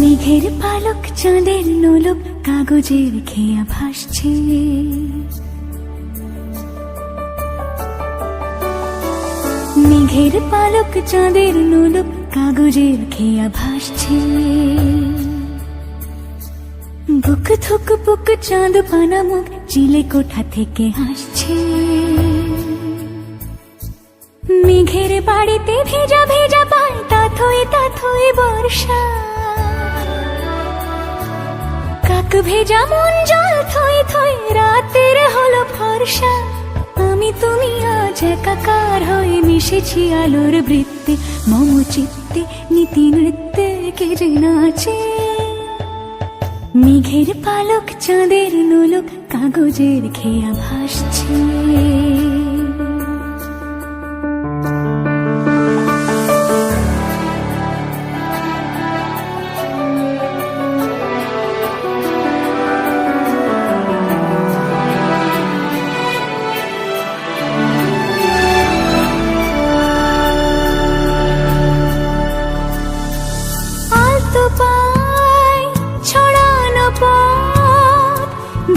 মেঘের পালক, চাঁদের নোলক কাগজের খেয়া ভাসছে। মেঘের পালক, চাঁদের নোলক কাগজের খেয়া ভাসছে। বুক থুক বুক, চাঁদ পানা মুখ, চিলে কোঠা থেকে হাসছে। মেঘের বাড়িতে ভেজা ভেজা পায় তাথই তাথই বর্ষা। ভেজা মন জল থই থই, রাতের হলো ফর্ষা আমি তুমি আজ একাকার হয়ে মিশেছি আলোর বৃত্তে। মম চিত্তে, নীতি নৃত্যে কে যে নাচে। মেঘের পালক, চাঁদের নোলক, কাগজের খেয়া ভাসছে।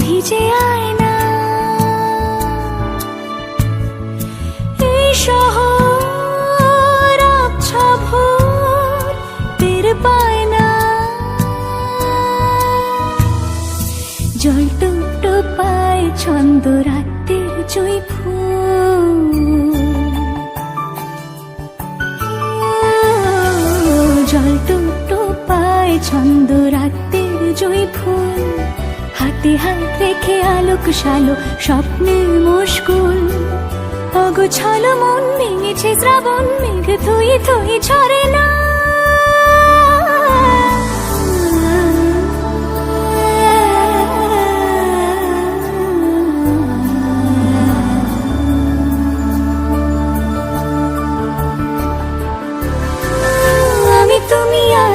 ভিজে আয় না এই শহর আবছা ভোর টের পায় ছন্দ রাতের জয় ফুল। জল টুকটো পায় ছন্দ জয় ফুল। হাতে হাত রেখে আলোক সালো স্বপ্নের মুশকুল। অগোছালো মন ভেঙেছে শ্রাবণ মেঘ থই থই ছড়ে না।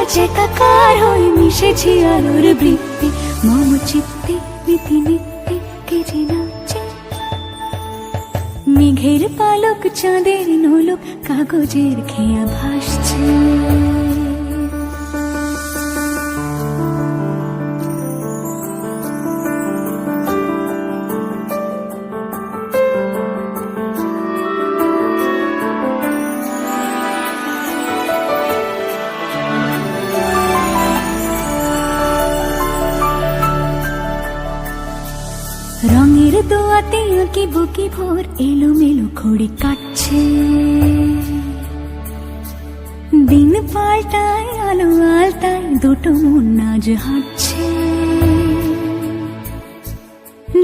আজ হয়ে মিশেছি আলোর বৃত্তি, মম চিত্তে নীতি নিত্যে কে নাচে। মেঘের পালক চাঁদের নোলক কাগজের খেয়া ভাসছে। দোয়াতে আঁকি বুকি ভোর এলো মেলো খড়ি কাটছে। দিন পাল্টায়, আলো আলতায়, দুটো মন নাজ হাঁটছে।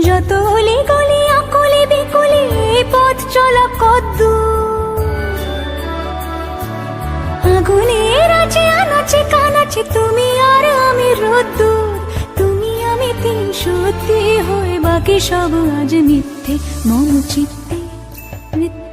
যত হলি গলি আকলি বিকলি পথ চলা কদ্দু আগুনের আছে আনাচে কানাচে তুমি আর আমি তিন সত্যি হয় বাকি সব আজ মিথ্যে মন চিত্তে মিথ্যে।